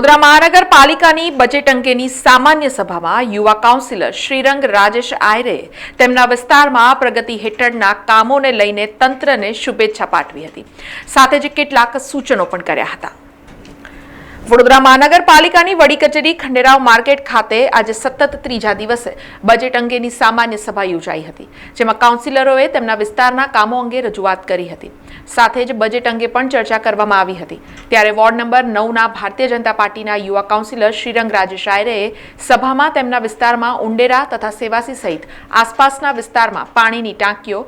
વડોદરા મહાનગરપાલિકાની બજેટ અંગેની સામાન્ય સભામાં યુવા કાઉન્સિલર શ્રીરંગ રાજેશ આયરે તેમના વિસ્તારમાં પ્રગતિ હેઠળના કામોને લઈને તંત્રને શુભેચ્છા પાઠવી હતી. સાથે જ કેટલાક સૂચનો પણ કર્યા હતા. વડોદરા મહાનગરપાલિકાની વડી કચેરી ખંડેરાવ માર્કેટ ખાતે આજે સતત ત્રીજા દિવસે બજેટ અંગેની સામાન્ય સભા યોજાઈ હતી, જેમાં કાઉન્સિલરોએ તેમના વિસ્તારના કામો અંગે રજૂઆત કરી હતી. સાથે જ બજેટ અંગે પણ ચર્ચા કરવામાં આવી હતી. ત્યારે વોર્ડ નંબર નવના ભારતીય જનતા પાર્ટીના યુવા કાઉન્સિલર શ્રીરંગ રાજેશ આયરેએ સભામાં તેમના વિસ્તારમાં ઉંડેરા તથા સેવાસી સહિત આસપાસના વિસ્તારમાં પાણીની ટાંકીઓ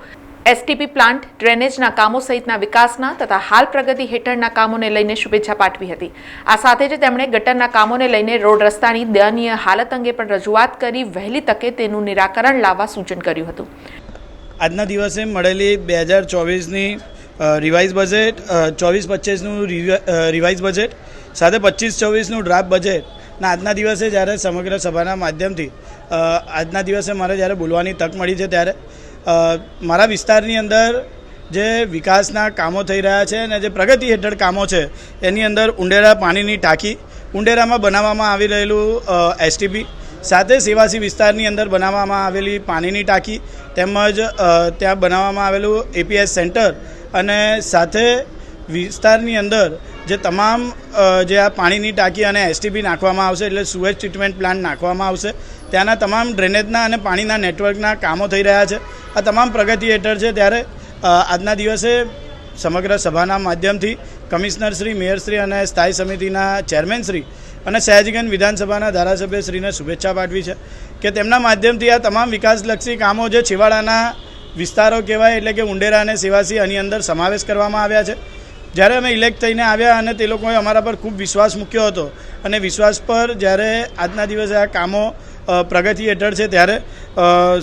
એસટીપી પ્લાન્ટ ડ્રેનેજના કામો સહિતના વિકાસના તથા હાલ પ્રગતિ હેઠળના કામોને લઈને શુભેચ્છા પાઠવી હતી. આ સાથે જ તેમણે ગટરના કામોને લઈને રોડ રસ્તાની દયનીય હાલત અંગે પણ રજૂઆત કરી વહેલી તકે તેનું નિરાકરણ લાવવા સૂચન કર્યું હતું. આજના દિવસે મળેલી બે હજાર ચોવીસની રિવાઇઝ બજેટ ચોવીસ પચીસનું રિવાઇઝ બજેટ સાથે પચીસ ચોવીસનું ડ્રાફ્ટ બજેટ ના આજના દિવસે જ્યારે સમગ્ર સભાના માધ્યમથી આજના દિવસે મારે જ્યારે બોલવાની તક મળી છે ત્યારે મારા વિસ્તારની અંદર જે વિકાસના કામો થઈ રહ્યા છે અને જે પ્રગતિ હેઠળ કામો છે, એની અંદર ઉંડેરા પાણીની ટાંકી ઉંડેરામાં બનાવવામાં આવી રહેલું એસટીપી સાથે સેવાસી વિસ્તારની અંદર બનાવવામાં આવેલી પાણીની ટાંકી તેમજ ત્યાં બનાવવામાં આવેલું એપીએસ સેન્ટર અને સાથે વિસ્તારની અંદર જે તમામ જે આ પાણીની ટાંકી અને એસટીપી નાખવામાં આવશે, એટલે સુએજ ટ્રીટમેન્ટ પ્લાન્ટ નાખવામાં આવશે, ત્યાંના તમામ ડ્રેનેજના અને પાણીના નેટવર્કના કામો થઈ રહ્યા છે. આ તમામ પ્રગતિ હેઠળ છે ત્યારે આજના દિવસે સમગ્ર સભાના માધ્યમથી કમિશનર શ્રી મેયરશ્રી અને સ્થાયી સમિતિના ચેરમેનશ્રી અને સયાજીગંજ વિધાનસભાના ધારાસભ્યશ્રીને શુભેચ્છા પાઠવી છે કે તેમના માધ્યમથી આ તમામ વિકાસલક્ષી કામો જે છેવાડાના વિસ્તારો કહેવાય એટલે કે ઉંડેરા અને સેવાસી આની અંદર સમાવેશ કરવામાં આવ્યા છે. જ્યારે અમે ઇલેક્ટ થઈને આવ્યા અને તે લોકોએ અમારા પર ખૂબ વિશ્વાસ મૂક્યો હતો અને વિશ્વાસ પર જ્યારે આજના દિવસે આ કામો પ્રગતિ હેઠળ છે ત્યારે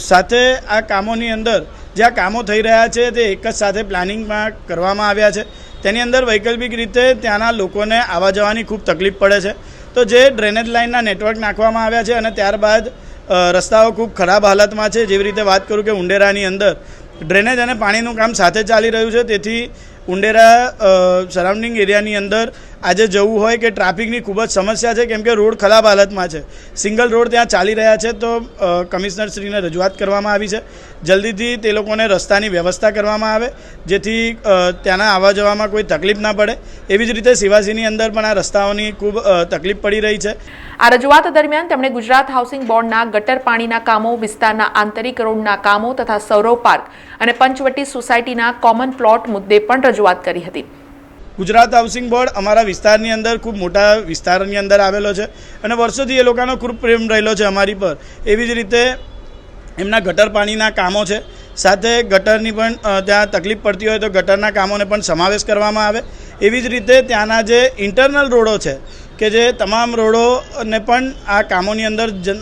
સાથે આ કામોની અંદર જે આ કામો થઈ રહ્યા છે તે એક જ સાથે પ્લાનિંગમાં કરવામાં આવ્યા છે. તેની અંદર વૈકલ્પિક રીતે ત્યાંના લોકોને આવવા જવાની ખૂબ તકલીફ પડે છે. તો જે ડ્રેનેજ લાઇનના નેટવર્ક નાખવામાં આવ્યા છે અને ત્યારબાદ રસ્તાઓ ખૂબ ખરાબ હાલતમાં છે. જેવી રીતે વાત કરું કે ઉંડેરાની અંદર, ડ્રેનેજ અને પાણીનું કામ સાથે ચાલી રહ્યું છે. તેથી ઉંડેરા સરાઉન્ડિંગ એરિયાની અંદર આજે જવું હોય કે ટ્રાફિકની ખૂબ જ સમસ્યા છે, કેમ કે રોડ ખરાબ હાલતમાં છે. સિંગલ રોડ ત્યાં ચાલી રહ્યા છે તો કમિશનરશ્રીને રજૂઆત કરવામાં આવી છે. જલ્દીથી તે લોકોને રસ્તાની વ્યવસ્થા કરવામાં આવે, જેથી ત્યાંના આવવા જવામાં કોઈ તકલીફ ના પડે. એવી જ રીતે સેવાસીની અંદર પણ આ રસ્તાઓની ખૂબ તકલીફ પડી રહી છે. આ રજૂઆત દરમિયાન તેમણે ગુજરાત હાઉસિંગ બોર્ડના ગટર પાણીના કામો, વિસ્તારના આંતરિક રોડના કામો તથા સૌરવ પાર્ક અને પંચવટી સોસાયટીના કોમન પ્લોટ મુદ્દે પણ રજૂઆત કરી હતી. ગુજરાત હાઉસિંગ બોર્ડ અમારા વિસ્તારની અંદર ખૂબ મોટા વિસ્તારની અંદર આવેલો છે અને વર્ષોથી એ લોકોનો ખૂબ પ્રેમ રહેલો છે અમારી પર. એવી જ રીતે એમના ગટર પાણીના કામો છે. સાથે ગટરની પણ ત્યાં તકલીફ પડતી હોય તો ગટરના કામોને પણ સમાવેશ કરવામાં આવે. એવી જ રીતે ત્યાંના જે ઇન્ટરનલ રોડો છે કે જે તમામ રોડોને પણ આ કામોની અંદર જન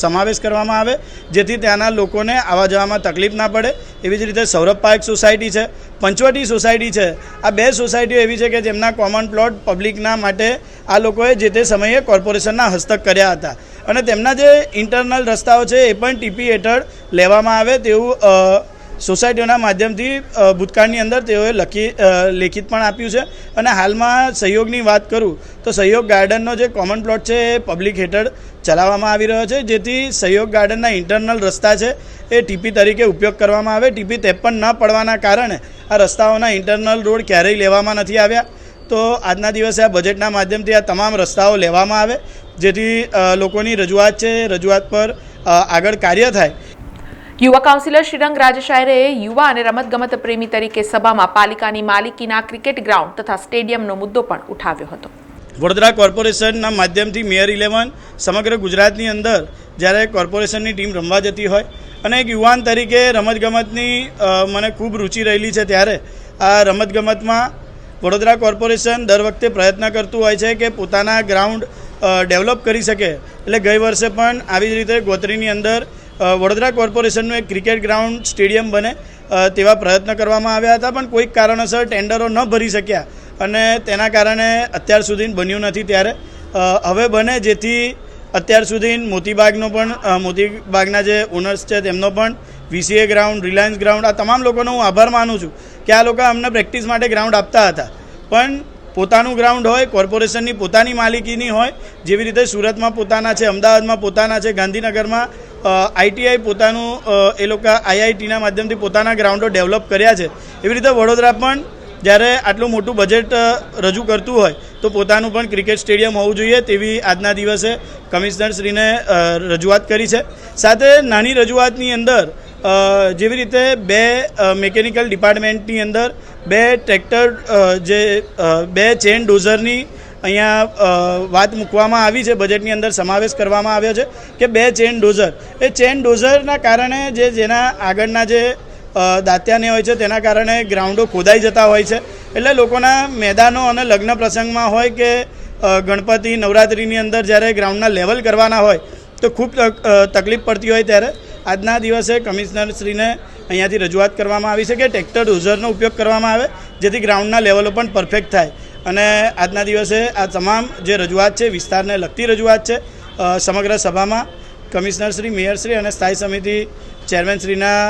સમાવેશ કરવામાં આવે, જેથી ત્યાંના લોકોને આવવા જવામાં તકલીફ ના પડે. એવી જ રીતે સૌરભ પાર્ક સોસાયટી છે, પંચવટી સોસાયટી છે. આ બે સોસાયટીઓ એવી છે કે જેમના કોમન પ્લોટ પબ્લિકના માટે આ લોકોએ જે તે સમયે કોર્પોરેશનના હસ્તક કર્યા હતા. અને તેમના જે ઇન્ટરનલ રસ્તાઓ છે, એ પણ ટીપી હેઠળ લેવામાં આવે તેવું સોસાયટીઓના માધ્યમથી ભૂતકાળની અંદર તેઓએ લખી લેખિત પણ આપ્યું છે. અને હાલમાં સહયોગની વાત કરું, તો સહયોગ ગાર્ડનનો જે કોમન પ્લોટ છે એ પબ્લિક હેઠળ ચલાવવામાં આવી રહ્યો છે, જેથી સહયોગ ગાર્ડનના ઇન્ટરનલ રસ્તા છે એ ટીપી તરીકે ઉપયોગ કરવામાં આવે. ટીપી ત્રેપન ન પડવાના કારણે આ રસ્તાઓના ઇન્ટરનલ રોડ ક્યારેય લેવામાં નથી આવ્યા. તો આજના દિવસે આ બજેટના માધ્યમથી આ તમામ રસ્તાઓ લેવામાં આવે, જેથી લોકોની રજૂઆત છે, રજૂઆત પર આગળ કાર્ય થાય. યુવા કાઉન્સિલર શ્રીરંગ રાજશાયરે યુવા અને રમતગમત પ્રેમી તરીકે સભામાં પાલિકાની માલિકીના ક્રિકેટ ગ્રાઉન્ડ તથા સ્ટેડિયમનો મુદ્દો પણ ઉઠાવ્યો હતો. વડોદરા કોર્પોરેશનના માધ્યમથી મેયર ઇલેવન સમગ્ર ગુજરાતની અંદર જ્યારે કોર્પોરેશનની ટીમ રમવા જતી હોય અને એક યુવાન તરીકે રમતગમતની મને ખૂબ રુચિ રહેલી છે ત્યારે આ રમતગમતમાં વડોદરા કોર્પોરેશન દર વખતે પ્રયત્ન કરતું હોય છે કે પોતાના ગ્રાઉન્ડ ડેવલપ કરી શકે. એટલે ગઈ વર્ષે પણ આવી જ રીતે ગોત્રીની અંદર વડોદરા કોર્પોરેશનનું એક ક્રિકેટ ગ્રાઉન્ડ સ્ટેડિયમ બને. તેવા પ્રયત્ન કરવામાં આવ્યા હતા, પણ કોઈક કારણોસર ટેન્ડરો ન ભરી શક્યા અને તેના કારણે અત્યાર સુધી બન્યું નથી ત્યારે. હવે બને જેથી અત્યાર સુધી મોતીબાગનો પણ મોતીબાગના જે ઓનર્સ છે તેમનો પણ વીસીએ ગ્રાઉન્ડ, રિલાયન્સ ગ્રાઉન્ડ આ તમામ લોકોનો હું આભાર માનું છું કે આ લોકો અમને પ્રેક્ટિસ માટે ગ્રાઉન્ડ આપતા હતા. પણ પોતાનું ગ્રાઉન્ડ હોય કોર્પોરેશનની પોતાની માલિકીની હોય, જેવી રીતે સુરતમાં પોતાના છે, અમદાવાદમાં પોતાના છે, ગાંધીનગરમાં આઈટીઆઈ પોતાનું એ લોકો આઈઆઈટીના માધ્યમથી પોતાના ગ્રાઉન્ડો ડેવલપ કર્યા છે. એવી રીતે વડોદરા પણ જ્યારે આટલું મોટું બજેટ રજૂ કરતું હોય, તો પોતાનું પણ ક્રિકેટ સ્ટેડિયમ હોવું જોઈએ તેવી આજના દિવસે કમિશનરશ્રીને રજૂઆત કરી છે. સાથે નાની રજૂઆતની અંદર જેવી રીતે બે મિકેનિકલ ડિપાર્ટમેન્ટની અંદર બે ટ્રેક્ટર જે બે ચેન ડોઝરની અહીંયા વાત મૂકવામાં આવી છે બજેટની અંદર સમાવેશ કરવામાં આવ્યો છે કે બે ચેન ડોઝર એ ચેન ડોઝરના કારણે જે જેના આગળના જે દાંત્યાને હોય છે, તેના કારણે ગ્રાઉન્ડો ખોદાઈ જતા હોય છે. એટલે લોકોના મેદાનો અને લગ્ન પ્રસંગમાં હોય કે ગણપતિ નવરાત્રિની અંદર જ્યારે ગ્રાઉન્ડના લેવલ કરવાના હોય, તો ખૂબ તક- તકલીફ પડતી હોય ત્યારે આજના દિવસે કમિશનરશ્રીને અહીંયાથી રજૂઆત કરવામાં આવી છે કે ટ્રેક્ટર ડોઝરનો ઉપયોગ કરવામાં આવે, જેથી ગ્રાઉન્ડના લેવલો પણ પરફેક્ટ થાય. અને આજના દિવસે આ તમામ જે રજૂઆત છે, વિસ્તારને લગતી રજૂઆત છે સમગ્ર સભામાં કમિશનરશ્રી, મેયરશ્રી અને સ્થાયી સમિતિ ચેરમેનશ્રીના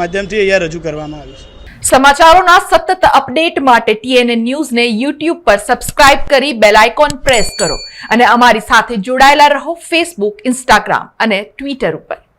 માધ્યમથી અહીંયા રજૂ કરવામાં આવી છે. સમાચારોના સતત અપડેટ માટે ટીએનએ ન્યૂઝને યુટ્યુબ પર સબસ્ક્રાઇબ કરી બેલ આઇકોન પ્રેસ કરો. અને અમારી સાથે જોડાયેલા રહો ફેસબુક ઇન્સ્ટાગ્રામ અને ટ્વિટર ઉપર.